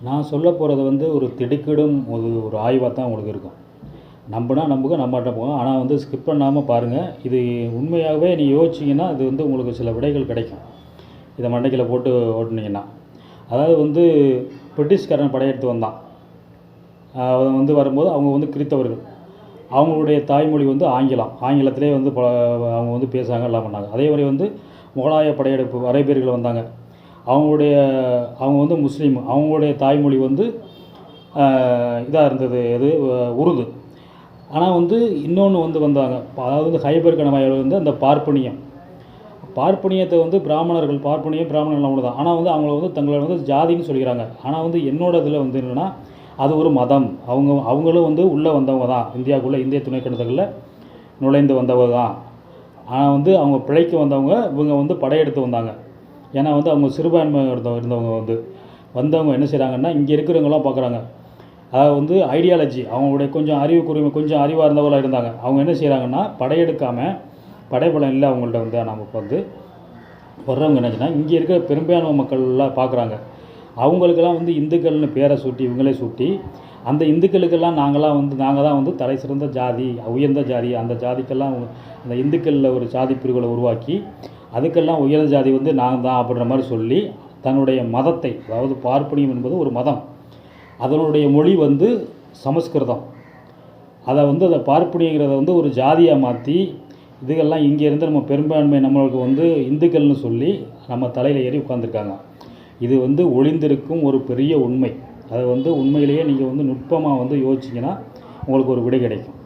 நான் சொல்ல போகிறது வந்து ஒரு திடுக்கிடும் ஒரு ஒரு ஆய்வாக தான் உங்களுக்கு இருக்கும். நம்பினா நம்புங்க நம்பாட்ட போகும் ஆனால் வந்து ஸ்கிப் பண்ணாமல் பாருங்கள் இது உண்மையாகவே நீ யோசிச்சிங்கன்னா இது வந்து உங்களுக்கு சில விடைகள் கிடைக்கும். இதை மண்டைக்கில் போட்டு ஓட்டுனீங்கன்னா. அதாவது வந்து பிரிட்டிஷ்காரன் படையெடுத்து வந்தான். அவன் வந்து வரும்போது அவங்க வந்து கிறித்தவர்கள். அவங்களுடைய தாய்மொழி வந்து ஆங்கிலம். ஆங்கிலத்திலே வந்து ப அவங்க வந்து பேசுகிறாங்க எல்லாம் பண்ணாங்க. அதே மாதிரி வந்து முகலாய படையெடுப்பு அரேபியர்கள் வந்தாங்க. அவங்களுடைய அவங்க வந்து முஸ்லீம். அவங்களுடைய தாய்மொழி வந்து இதாக இருந்தது. எது? உருது. ஆனால் வந்து இன்னொன்று வந்து வந்தாங்க. அதாவது வந்து ஹைபர் கணவாயில் வந்து அந்த பார்ப்பனியம். பார்ப்பனியத்தை வந்து பிராமணர்கள் பார்ப்பனியம் பிராமணர்கள் ஒன்று தான் ஆனால் வந்து அவங்கள வந்து தங்களை வந்து ஜாதின்னு சொல்லிக்கிறாங்க. ஆனால் வந்து என்னோட இதில் வந்து என்னென்னா அது ஒரு மதம். அவங்க அவங்களும் வந்து உள்ளே வந்தவங்க தான் இந்தியாவுக்குள்ளே இந்திய துணைக்கண்டத்துக்குள்ளே நுழைந்து வந்தவங்க தான் ஆனால் வந்து அவங்க பிழைக்க வந்தவங்க இவங்க வந்து படையெடுத்து வந்தாங்க. ஏன்னா வந்து அவங்க சிறுபான்மை இருந்தவங்க இருந்தவங்க வந்து வந்தவங்க என்ன செய்கிறாங்கன்னா இங்கே இருக்கிறவங்களாம் பார்க்குறாங்க அதாவது வந்து ஐடியாலஜி அவங்களுடைய கொஞ்சம் அறிவு குறைவு கொஞ்சம் அறிவாக இருந்தவங்களாக இருந்தாங்க. அவங்க என்ன செய்கிறாங்கன்னா படையெடுக்காமல் படைபலம் இல்லை அவங்கள்ட்ட வந்து நமக்கு வந்து வர்றவங்க என்னச்சுன்னா இங்கே இருக்கிற பெரும்பான்மை மக்கள்லாம் பார்க்குறாங்க அவங்களுக்கெல்லாம் வந்து இந்துக்கள்னு பேரை சூட்டி இவங்களே சூட்டி அந்த இந்துக்களுக்கெல்லாம் நாங்களாம் வந்து நாங்கள் தான் வந்து தலை சிறந்த ஜாதி உயர்ந்த ஜாதி அந்த ஜாதிக்கெல்லாம் அந்த இந்துக்களில் ஒரு ஜாதி பிரிவுகளை உருவாக்கி அதுக்கெல்லாம் உயர்ந்த ஜாதி வந்து நான் தான் அப்படின்ற மாதிரி சொல்லி தன்னுடைய மதத்தை அதாவது பார்ப்பனியம் என்பது ஒரு மதம். அதனுடைய மொழி வந்து சமஸ்கிருதம். அதை வந்து அதை பார்ப்பனியங்கிறத வந்து ஒரு ஜாதியாக மாற்றி இதுக்கெல்லாம் இங்கே இருந்து நம்ம பெரும்பான்மை நம்மளுக்கு வந்து இந்துக்கள்னு சொல்லி நம்ம தலையில் ஏறி உட்காந்துருக்காங்க இது வந்து ஒளிந்திருக்கும் ஒரு பெரிய உண்மை. அதை வந்து உண்மையிலேயே நீங்கள் வந்து நுட்பமாக வந்து யோசிச்சிங்கன்னா உங்களுக்கு ஒரு விடை கிடைக்கும்.